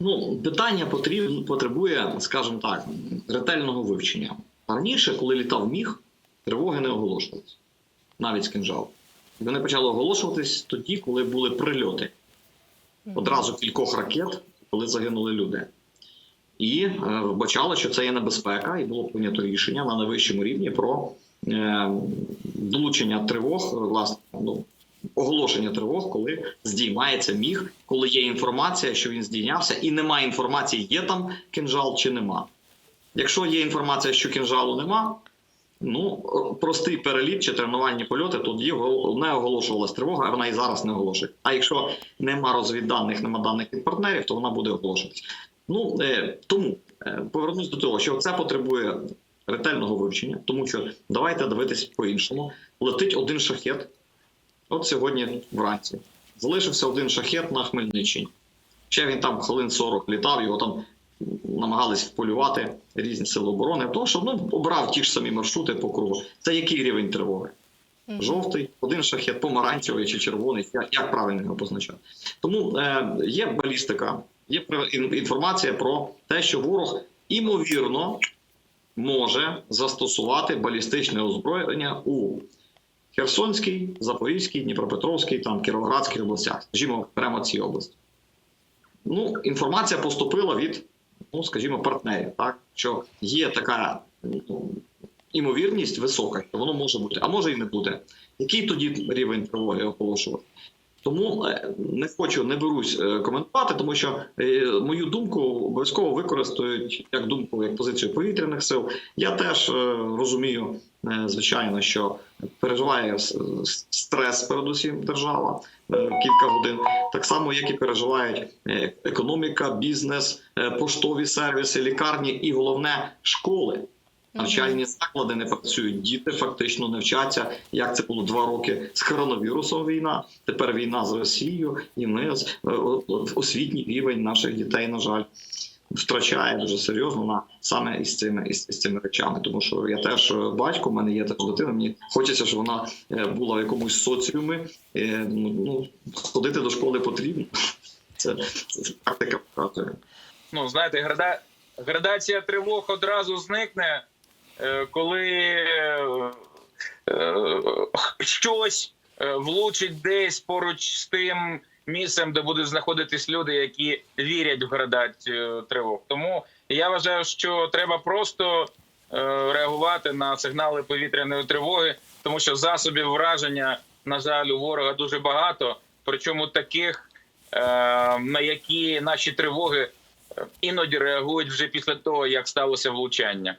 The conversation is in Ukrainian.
Ну, питання потрібно потребує, скажімо так, ретельного вивчення. Раніше, коли літав міг, тривоги не оголошувалися, навіть з кинжалу. Вони почали оголошуватись тоді, коли були прильоти. Одразу кількох ракет, коли загинули люди. І е, вбачали, що це є небезпека, і було прийнято рішення на найвищому рівні про е, долучення тривог, власне, ну, оголошення тривог, коли здіймається міг, коли є інформація, що він здійнявся, і немає інформації, є там кінжал чи нема. Якщо є інформація, що кінжалу нема, ну простий переліт чи тренувальні польоти, тоді не оголошувалась тривога, вона і зараз не оголошує. А якщо нема розвідданих, нема даних від партнерів, то вона буде оголошуватись. Ну е, тому е, повернусь до того, що це потребує ретельного вивчення, тому що давайте дивитись по-іншому. Летить один шахет. От сьогодні вранці залишився один шахет на Хмельниччині. Ще він там хвилин 40 літав, його там намагались вполювати різні сили оборони, тому що ну, обрав ті ж самі маршрути по кругу. Це який рівень тривоги? Жовтий, один шахет, помаранчевий чи червоний, як, як правильно його позначати. Тому е, є балістика, є інформація про те, що ворог імовірно може застосувати балістичне озброєння у Херсонській, Запорізькій, Дніпропетровській, там Кіровоградській областях, скажімо, прямо ці області. Ну, інформація поступила від, ну, скажімо, партнерів, так що є така ну, імовірність висока, що воно може бути, а може і не буде. Який тоді рівень тривоги оголошувати? Тому е, не хочу, не берусь е, коментувати, тому що е, мою думку обов'язково використають як думку, як позицію повітряних сил. Я теж розумію, звичайно, що переживає стрес, передусім, держава кілька годин, так само, як і переживають економіка, бізнес, поштові сервіси, лікарні і головне школи. Навчальні заклади не працюють, діти фактично не вчаться. Як це було два роки з коронавірусом війна, тепер війна з Росією, і ми з- е, освітній рівень наших дітей, на жаль, втрачає дуже серйозно на саме із цими із, із цими речами. Тому що я теж е, батько, в мене є така дитина. Мені хочеться, щоб вона е, була в якомусь соціумі. Ну ну, ходити до школи потрібно. Це, це практика показує. ну знаєте, града... градація тривог одразу зникне, коли е, е, щось е, влучить десь поруч з тим місцем, де будуть знаходитись люди, які вірять в градацію тривог. Тому я вважаю, що треба просто е, реагувати на сигнали повітряної тривоги, тому що засобів враження, на жаль, у ворога дуже багато, причому таких, е, на які наші тривоги іноді реагують вже після того, як сталося влучання.